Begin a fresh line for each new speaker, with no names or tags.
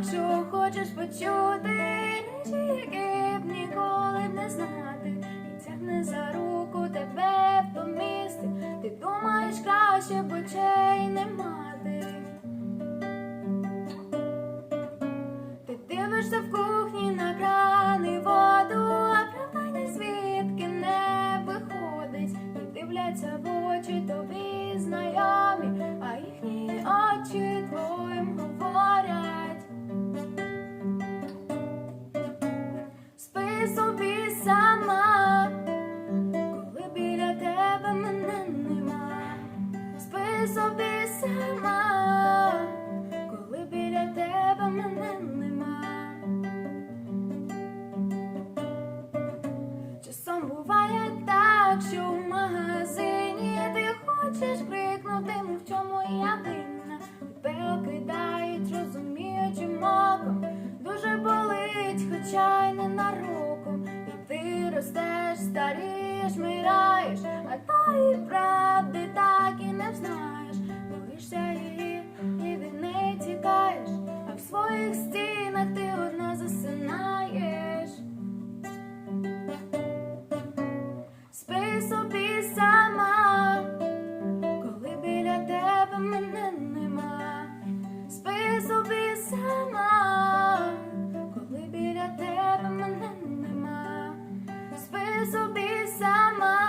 почути речі, які б ніколи б не знати, і тягне за руку тебе в то місце. Ти думаєш краще б очей не мати. Ти дивишся в кухні на крани воду, а правда звідки не виходить, і дивляться в очі тобі знайомі, а їхні очі собі сама, коли біля тебе мене нема. Спи собі сама, коли біля тебе мене нема. Часом буває так, що в магазині ти хочеш крикнути, собі сама.